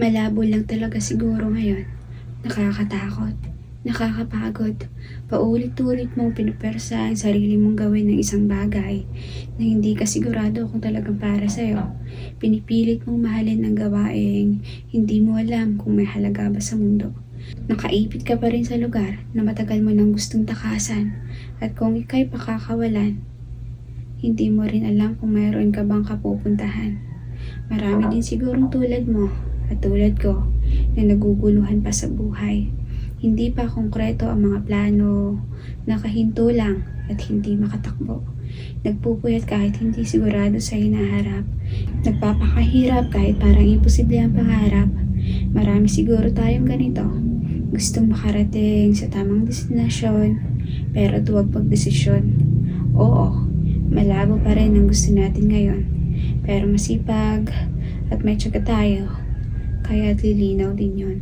Malabo lang talaga siguro ngayon. Nakakatakot. Nakakapagod. Paulit-ulit mong pinupersa ang sarili mong gawin ng isang bagay na hindi ka sigurado kung talagang para sa'yo. Pinipilit mong mahalin ang gawaing hindi mo alam kung may halaga ba sa mundo. Nakaipit ka pa rin sa lugar na matagal mo nang gustong takasan at kung ikay pakakawalan, hindi mo rin alam kung mayroon ka bang kapupuntahan. Marami din sigurong tulad mo at tulad ko na naguguluhan pa sa buhay. Hindi pa konkreto ang mga plano, nakahinto lang at hindi makatakbo. Nagpupuyat kahit hindi sigurado sa hinaharap. Nagpapakahirap kahit parang imposible ang pangarap. Marami siguro tayong ganito. Gustong makarating sa tamang destinasyon, pero tuwag pagdesisyon. Oo, malabo pa rin ang gusto natin ngayon. Pero masipag at may tsaga tayo, kaya lilinaw din yon.